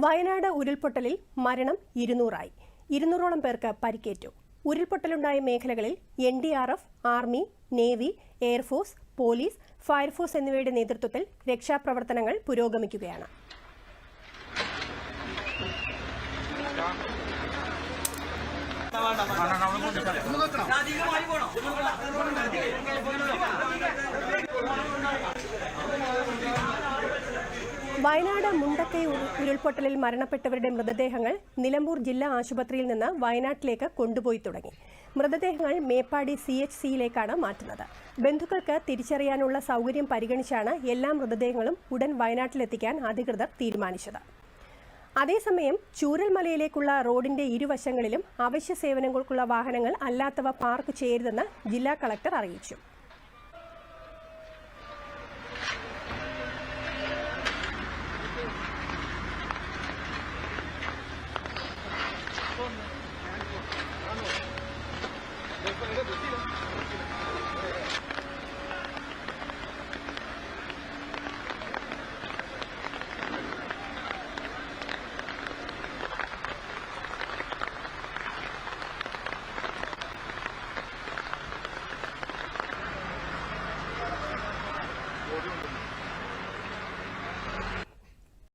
വയനാട് ഉരുൾപൊട്ടലിൽ മരണം ഇരുന്നൂറായി. ഇരുന്നൂറോളം പേർക്ക് പരിക്കേറ്റു. ഉരുൾപൊട്ടലുണ്ടായ മേഖലകളിൽ N D R F army navy air force police fire force എന്നിവയുടെ നേതൃത്വത്തിൽ രക്ഷാപ്രവർത്തനങ്ങൾ പുരോഗമിക്കുകയാണ്. വയനാട് മുണ്ടക്കൈ ഉരു- ഉരുൾപൊട്ടലിൽ മരണപ്പെട്ടവരുടെ മൃതദേഹങ്ങൾ നിലമ്പൂർ ജില്ലാ ആശുപത്രിയിൽ നിന്ന് വയനാട്ടിലേക്ക് കൊണ്ടുപോയി തുടങ്ങി. മൃതദേഹങ്ങൾ മേപ്പാടി സി എച്ച് സിയിലേക്കാണ് മാറ്റുന്നത്. ബന്ധുക്കൾക്ക് തിരിച്ചറിയാനുള്ള സൗകര്യം പരിഗണിച്ചാണ് എല്ലാ മൃതദേഹങ്ങളും ഉടൻ വയനാട്ടിലെത്തിക്കാൻ അധികൃതർ തീരുമാനിച്ചത്. അതേസമയം ചൂരൽമലയിലേക്കുള്ള റോഡിന്റെ ഇരുവശങ്ങളിലും അവശ്യ സേവനങ്ങൾക്കുള്ള വാഹനങ്ങൾ അല്ലാത്തവ പാർക്ക് ചെയ്യരുതെന്ന് ജില്ലാ കളക്ടർ അറിയിച്ചു.